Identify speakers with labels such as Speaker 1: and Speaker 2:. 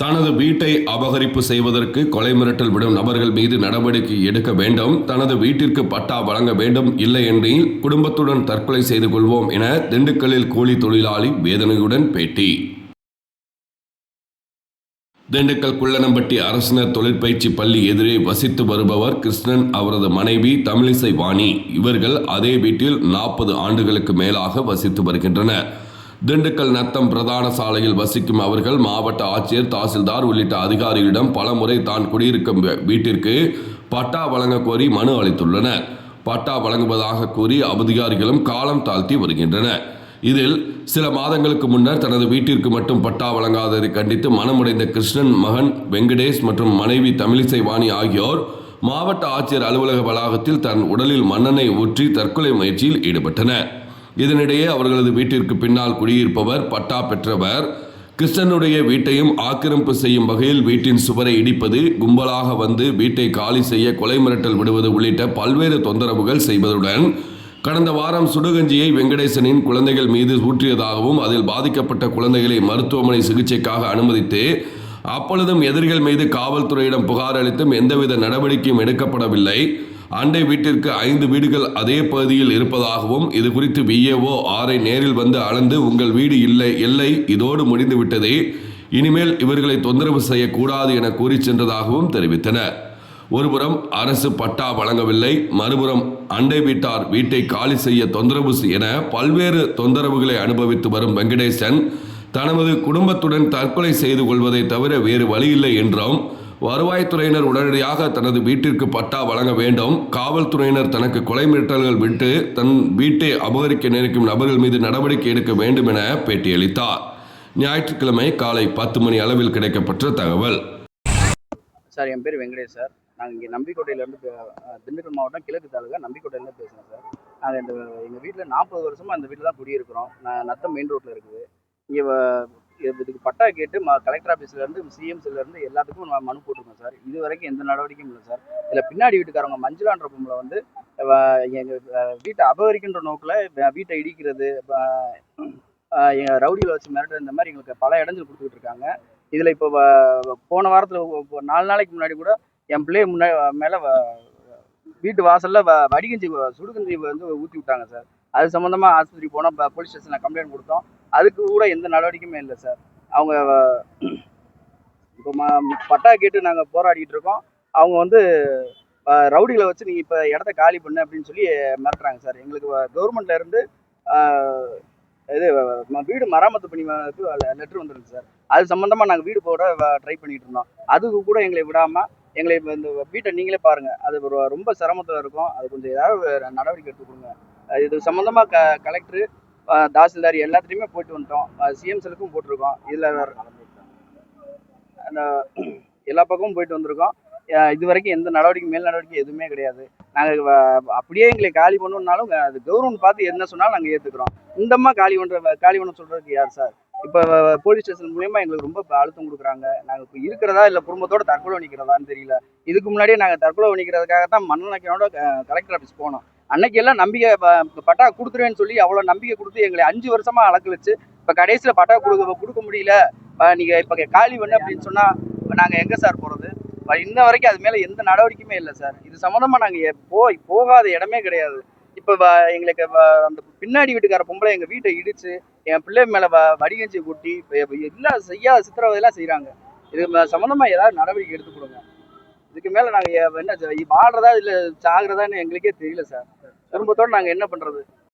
Speaker 1: தனது வீட்டை அபகரிப்பு செய்வதற்கு கொலை மிரட்டல் விடும் நபர்கள் மீது நடவடிக்கை எடுக்க வேண்டும். தனது வீட்டிற்கு பட்டா வழங்க வேண்டும். இல்லை என்றில் குடும்பத்துடன் தற்கொலை செய்து கொள்வோம் என திண்டுக்கல்லில் கூலி தொழிலாளி வேதனையுடன் பேட்டி. திண்டுக்கல் குள்ளனம்பட்டி அரசினர் தொழிற்பயிற்சி பள்ளி எதிரே வசித்து வருபவர் கிருஷ்ணன் அவரது மனைவி தமிழிசை வாணி. இவர்கள் அதே வீட்டில் நாற்பது ஆண்டுகளுக்கு மேலாக வசித்து வருகின்றனர். திண்டுக்கல் நத்தம் பிரதான சாலையில் வசிக்கும் அவர்கள் மாவட்ட ஆட்சியர் தாசில்தார் உள்ளிட்ட அதிகாரிகளிடம் பலமுறை தான் குடியிருக்கும் வீட்டிற்கு பட்டா வழங்க கோரி மனு அளித்துள்ளனர். பட்டா வழங்குவதாக கூறி அதிகாரிகளும் காலம் தாழ்த்தி வருகின்றனர். இதில் சில மாதங்களுக்கு முன்னர் தனது வீட்டிற்கு மட்டும் பட்டா வழங்காததை கண்டித்து மனமுடைந்த கிருஷ்ணன் மகன் வெங்கடேஷ் மற்றும் மனைவி தமிழிசை வாணி ஆகியோர் மாவட்ட ஆட்சியர் அலுவலக வளாகத்தில் தன் உடலில் மன்னனை ஊற்றி தற்கொலை முயற்சியில் ஈடுபட்டனர். இதனிடையே அவர்களது வீட்டிற்கு பின்னால் குடியிருப்பவர் பட்டா பெற்றவர் கிருஷ்ணனுடைய வீட்டையும் ஆக்கிரமிப்பு செய்யும் வகையில் வீட்டின் சுவரை இடிப்பது கும்பலாக வந்து வீட்டை காலி செய்ய கொலை மிரட்டல் விடுவது உள்ளிட்ட பல்வேறு தொந்தரவுகள் செய்வதுடன் கடந்த வாரம் சுடுகஞ்சியை வெங்கடேசனின் குழந்தைகள் மீது ஊற்றியதாகவும் அதில் பாதிக்கப்பட்ட குழந்தைகளை மருத்துவமனை சிகிச்சைக்காக அனுமதித்து அப்பொழுதும் எதிரிகள் மீது காவல்துறையிடம் புகார் அளித்தும் எந்தவித நடவடிக்கையும் எடுக்கப்படவில்லை. அண்டை வீட்டிற்கு ஐந்து வீடுகள் அதே பகுதியில் இருப்பதாகவும் இது குறித்து விஏஓ ஆரை நேரில் வந்து அளந்து உங்கள் வீடு இல்லை எல்லை இதோடு முடிந்துவிட்டது இனிமேல் இவர்களை தொந்தரவு செய்யக்கூடாது என கூறி சென்றதாகவும் தெரிவித்தனர் ஒருபுறம் அரசு பட்டா வழங்கவில்லை மறுபுறம் அண்டை வீட்டார் வீட்டை காலி செய்ய தொந்தரவு என பல்வேறு தொந்தரவுகளை அனுபவித்து வரும் வெங்கடேசன் தனது குடும்பத்துடன் தற்கொலை செய்து கொள்வதை தவிர வேறு வழியில்லை என்றும் வருவாய்த்துறையினர் உடனடியாக தனது வீட்டிற்கு பட்டா வழங்க வேண்டும். காவல்துறையினர் தனக்கு கொலை மிரட்டல்கள் விட்டு தன் வீட்டை அபகரிக்க நினைக்கும் நபர்கள் மீது நடவடிக்கை எடுக்க வேண்டும் என பேட்டியளித்தார். ஞாயிற்றுக்கிழமை காலை பத்து மணி அளவில் கிடைக்கப்பெற்ற தகவல்.
Speaker 2: சார் என் பேர் வெங்கடேஷ் சார். நாங்கள் இங்கே நம்பிக்கோட்டையிலேருந்து திண்டுக்கல் மாவட்டம் கிழக்கு தாலுகா நம்பிக்கோட்டையிலேருந்து பேசுகிறேன் சார். நாங்கள் இந்த எங்கள் வீட்டில் நாற்பது வருஷமாக அந்த வீட்டில் தான் குடியிருக்கிறோம். நான் நத்தம் மெயின் ரோட்டில் இருக்குது. இங்கே இதுக்கு பட்டா கேட்டு ம கலெக்டர் ஆஃபீஸ்லேருந்து சிஎம்சிலேருந்து எல்லாத்துக்கும் மனு போட்டிருக்கோம் சார். இது வரைக்கும் எந்த நடவடிக்கையும் இல்லை சார். இதில் பின்னாடி வீட்டுக்காரவங்க மஞ்சுளான்ற பொம்பளை வந்து எங்கள் வீட்டை அபகரிக்கின்ற நோக்கில் வீட்டை இடிக்கிறது எங்கள் ரவுடியில் வச்சு மிரட்டு இந்த மாதிரி எங்களுக்கு பல இடங்கள் கொடுத்துக்கிட்டு இருக்காங்க. இதில் இப்போ வ- போன வாரத்தில் நாலு நாளைக்கு முன்னாடி கூட என் பிள்ளைய முன்னாடி மேலே வீட்டு வாசலில் வ வடிகஞ்சி சுடுகஞ்சி வந்து ஊற்றி விட்டாங்க சார். அது சம்மந்தமாக ஆஸ்பத்திரி போனால் போலீஸ் ஸ்டேஷனில் கம்ப்ளைண்ட் கொடுத்தோம். அதுக்கு கூட எந்த நடவடிக்கையுமே இல்லை சார் அவங்க இப்போ ம பட்டா கேட்டு நாங்கள் போராடிட்டு இருக்கோம். அவங்க வந்து ரவுடிகளை வச்சு நீங்கள் இப்போ இடத்த காலி பண்ணு அப்படின்னு சொல்லி மிரட்டுறாங்க சார் எங்களுக்கு கவர்மெண்ட்லேருந்து இது ம- வீடு மராமத்து பண்ணி லெட்ரு வந்துருக்கு சார் அது சம்மந்தமாக நாங்கள் வீடு போட ட்ரை பண்ணிட்டு இருந்தோம். அதுக்கு கூட எங்களை விடாமல் எங்களை இந்த வீட்டை நீங்களே பாருங்கள் அது ரொம்ப சிரமத்தில் இருக்கும். அது கொஞ்சம் ஏதாவது நடவடிக்கை எடுத்து கொடுங்க. இது சம்மந்தமாக க கலெக்டரு தாசில்தார் எல்லாத்துலேயுமே போயிட்டு வந்துட்டோம். சிஎம்சலுக்கும் போட்டிருக்கோம். இதில் அந்த எல்லா பக்கமும் போயிட்டு வந்திருக்கோம். இது வரைக்கும் எந்த நடவடிக்கை மேல் நடவடிக்கை எதுவுமே கிடையாது. நாங்கள் அப்படியே எங்களை காலி பண்ணணும்னாலும் அது கவர்மெண்ட் பார்த்து என்ன சொன்னாலும் நாங்கள் ஏற்றுக்கிறோம் இந்தம்மா காலி பண்ணுற காலி பண்ண சொல்கிறதுக்கு யார் சார்? இப்போ போலீஸ் ஸ்டேஷன் மூலியமா எங்களுக்கு ரொம்ப அழுத்தம் கொடுக்குறாங்க. நாங்கள் இப்போ இருக்கிறதா இல்லை குடும்பத்தோட தற்கொலை வணிக்கிறதான்னு தெரியல. இதுக்கு முன்னாடியே நாங்கள் தற்கொலை வணிக்கிறதுக்காக தான் மண்ணனைக்கனோட கலெக்டர் ஆஃபீஸ் போனோம். அன்னைக்கு எல்லாம் நம்பிக்கை பட்டா கொடுத்துருவேன்னு சொல்லி அவ்வளோ நம்பிக்கை கொடுத்து எங்களை அஞ்சு வருஷமா அளக்கு வச்சு இப்போ கடைசியில் பட்டா கொடுக்க கொடுக்க முடியல. நீங்கள் இப்போ காலி பண்ணு அப்படின்னு சொன்னால் நாங்கள் எங்கே சார் போகிறது இன்ன வரைக்கும் அது மேலே எந்த நடவடிக்கையுமே இல்லை சார். இது சம்மந்தமாக நாங்கள் போய் போகாத இடமே கிடையாது. இப்போ எங்களுக்கு வ- அந்த பின்னாடி வீட்டுக்கார பொம்பளை எங்கள் வீட்டை இடிச்சு என் பிள்ளை மேலே வ வடிகஞ்சி கூட்டி எல்லாம் செய்யாத சித்திரவதையெல்லாம் செய்கிறாங்க இது சம்மந்தமாக ஏதாவது நடவடிக்கை எடுத்து கொடுங்க. இதுக்கு மேலே நாங்கள் என்ன வாழ்கிறதா இல்லை சாகிறதான்னு எங்களுக்கே தெரியல சார். குடும்பத்தோட நாங்கள் என்ன பண்ணுறது